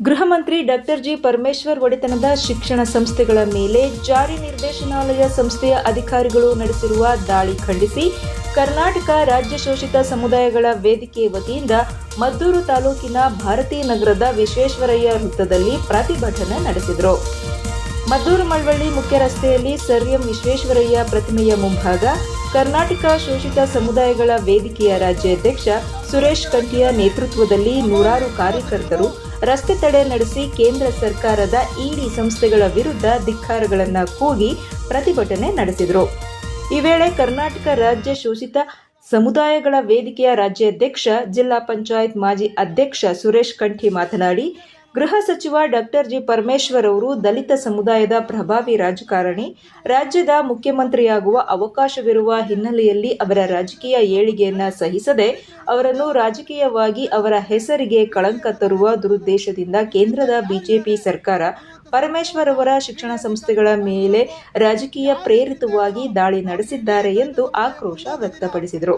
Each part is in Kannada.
ಗೃಹ ಮಂತ್ರಿ ಡಾಕ್ಟರ್ ಜಿ ಪರಮೇಶ್ವರ್ ಒಡೆತನದ ಶಿಕ್ಷಣ ಸಂಸ್ಥೆಗಳ ಮೇಲೆ ಜಾರಿ ನಿರ್ದೇಶನಾಲಯ ಸಂಸ್ಥೆಯ ಅಧಿಕಾರಿಗಳು ನಡೆಸಿರುವ ದಾಳಿ ಖಂಡಿಸಿ ಕರ್ನಾಟಕ ರಾಜ್ಯ ಶೋಷಿತ ಸಮುದಾಯಗಳ ವೇದಿಕೆ ವತಿಯಿಂದ ಮದ್ದೂರು ತಾಲೂಕಿನ ಭಾರತೀ ನಗರದ ವಿಶ್ವೇಶ್ವರಯ್ಯ ವೃತ್ತದಲ್ಲಿ ಪ್ರತಿಭಟನೆ ನಡೆಸಿದರು. ಮದ್ದೂರು ಮಳವಳ್ಳಿ ಮುಖ್ಯ ರಸ್ತೆಯಲ್ಲಿ ಸರ್ ಎಂ ವಿಶ್ವೇಶ್ವರಯ್ಯ ಪ್ರತಿಮೆಯ ಮುಂಭಾಗ, ಕರ್ನಾಟಕ ಶೋಷಿತ ಸಮುದಾಯಗಳ ವೇದಿಕೆಯ ರಾಜ್ಯಾಧ್ಯಕ್ಷ ಸುರೇಶ್ ಕಂಠಿಯ ನೇತೃತ್ವದಲ್ಲಿ ನೂರಾರು ಕಾರ್ಯಕರ್ತರು ರಸ್ತೆ ತಡೆ ನಡೆಸಿ ಕೇಂದ್ರ ಸರ್ಕಾರದ ಇಡಿ ಸಂಸ್ಥೆಗಳ ವಿರುದ್ಧ ಧಿಕ್ಕಾರಗಳನ್ನು ಕೂಗಿ ಪ್ರತಿಭಟನೆ ನಡೆಸಿದರು. ಈ ವೇಳೆ ಕರ್ನಾಟಕ ರಾಜ್ಯ ಶೋಷಿತ ಸಮುದಾಯಗಳ ವೇದಿಕೆಯ ರಾಜ್ಯಾಧ್ಯಕ್ಷ, ಜಿಲ್ಲಾ ಪಂಚಾಯತ್ ಮಾಜಿ ಅಧ್ಯಕ್ಷ ಸುರೇಶ್ ಕಂಠಿ ಮಾತನಾಡಿ ಗೃಹ ಸಚಿವ ಡಾಕ್ಟರ್ ಜಿ ಪರಮೇಶ್ವರ್ ಅವರು ದಲಿತ ಸಮುದಾಯದ ಪ್ರಭಾವಿ ರಾಜಕಾರಣಿ, ರಾಜ್ಯದ ಮುಖ್ಯಮಂತ್ರಿಯಾಗುವ ಅವಕಾಶವಿರುವ ಹಿನ್ನೆಲೆಯಲ್ಲಿ ಅವರ ರಾಜಕೀಯ ಏಳಿಗೆಯನ್ನ ಸಹಿಸದೆ ಅವರನ್ನು ರಾಜಕೀಯವಾಗಿ ಅವರ ಹೆಸರಿಗೆ ಕಳಂಕ ತರುವ ದುರುದ್ದೇಶದಿಂದ ಕೇಂದ್ರದ ಬಿಜೆಪಿ ಸರ್ಕಾರ, ಪರಮೇಶ್ವರ್ ಅವರ ಶಿಕ್ಷಣ ಸಂಸ್ಥೆಗಳ ಮೇಲೆ ರಾಜಕೀಯ ಪ್ರೇರಿತವಾಗಿ ದಾಳಿ ನಡೆಸಿದ್ದಾರೆ ಎಂದು ಆಕ್ರೋಶ ವ್ಯಕ್ತಪಡಿಸಿದರು.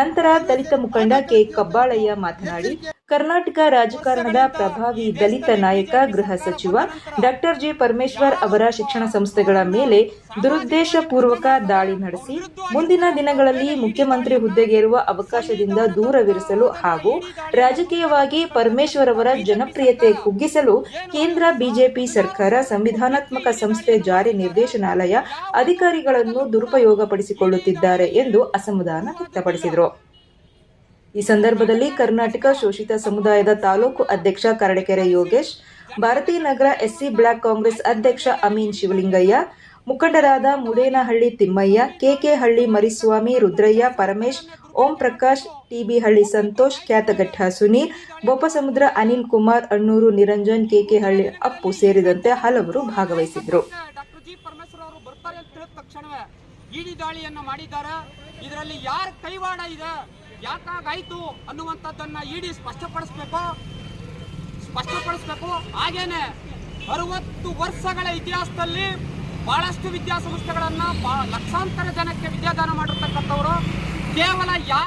ನಂತರ ದಲಿತ ಮುಖಂಡ ಕೆ. ಕಬ್ಬಾಳಯ್ಯ ಮಾತನಾಡಿ ಕರ್ನಾಟಕ ರಾಜಕಾರಣದ ಪ್ರಭಾವಿ ದಲಿತ ನಾಯಕ ಗೃಹ ಸಚಿವ ಡಾಕ್ಟರ್ ಜಿ ಪರಮೇಶ್ವರ್ ಅವರ ಶಿಕ್ಷಣ ಸಂಸ್ಥೆಗಳ ಮೇಲೆ ದುರುದ್ದೇಶಪೂರ್ವಕ ದಾಳಿ ನಡೆಸಿ ಮುಂದಿನ ದಿನಗಳಲ್ಲಿ ಮುಖ್ಯಮಂತ್ರಿ ಹುದ್ದೆಗೇರುವ ಅವಕಾಶದಿಂದ ದೂರವಿರಿಸಲು ಹಾಗೂ ರಾಜಕೀಯವಾಗಿ ಪರಮೇಶ್ವರ್ ಅವರ ಜನಪ್ರಿಯತೆ ಕುಗ್ಗಿಸಲು ಕೇಂದ್ರ ಬಿಜೆಪಿ ಸರ್ಕಾರ ಸಂವಿಧಾನಾತ್ಮಕ ಸಂಸ್ಥೆ ಜಾರಿ ನಿರ್ದೇಶನಾಲಯ ಅಧಿಕಾರಿಗಳನ್ನು ದುರುಪಯೋಗಪಡಿಸಿಕೊಳ್ಳುತ್ತಿದ್ದಾರೆ ಎಂದು ಅಸಮಾಧಾನ ವ್ಯಕ್ತಪಡಿಸಿದರು. ಈ ಸಂದರ್ಭದಲ್ಲಿ ಕರ್ನಾಟಕ ಶೋಷಿತ ಸಮುದಾಯದ ತಾಲೂಕು ಅಧ್ಯಕ್ಷ ಕರಡಕೆರೆ ಯೋಗೇಶ್, ಭಾರತೀಯ ನಗರ ಎಸ್ಸಿ ಬ್ಲಾಕ್ ಕಾಂಗ್ರೆಸ್ ಅಧ್ಯಕ್ಷ ಅಮೀನ್ ಶಿವಲಿಂಗಯ್ಯ, ಮುಖಂಡರಾದ ಮುಡೇನಹಳ್ಳಿ ತಿಮ್ಮಯ್ಯ, ಕೆಕೆಹಳ್ಳಿ ಮರಿಸ್ವಾಮಿ, ರುದ್ರಯ್ಯ ಪರಮೇಶ್, ಓಂ ಪ್ರಕಾಶ್, ಟಿಬಿಹಳ್ಳಿ ಸಂತೋಷ್, ಖ್ಯಾತಘಟ್ಟ ಸುನೀಲ್, ಬೋಪಸಮುದ್ರ ಅನಿಲ್ ಕುಮಾರ್, ಅಣ್ಣೂರು ನಿರಂಜನ್, ಕೆಕೆಹಳ್ಳಿ ಅಪ್ಪು ಸೇರಿದಂತೆ ಹಲವರು ಇಡಿ ದಾಳಿಯನ್ನ ಮಾಡಿದ್ದಾರೆ? ಇದರಲ್ಲಿ ಯಾರ ಕೈವಾಡ ಇದೆ? ಯಾಕಾಗಾಯ್ತು ಅನ್ನುವಂಥದ್ದನ್ನ ಇಡಿ ಸ್ಪಷ್ಟಪಡಿಸ್ಬೇಕು? ಸ್ಪಷ್ಟಪಡಿಸ್ಬೇಕು. ಹಾಗೇನೆ ಅರವತ್ತು ವರ್ಷಗಳ ಇತಿಹಾಸದಲ್ಲಿ ಬಹಳಷ್ಟು ವಿದ್ಯಾಸಂಸ್ಥೆಗಳನ್ನ ಲಕ್ಷಾಂತರ ಜನಕ್ಕೆ ವಿದ್ಯಾದಾನ ಮಾಡಿರ್ತಕ್ಕಂಥವ್ರು. ಕೇವಲ ಯಾ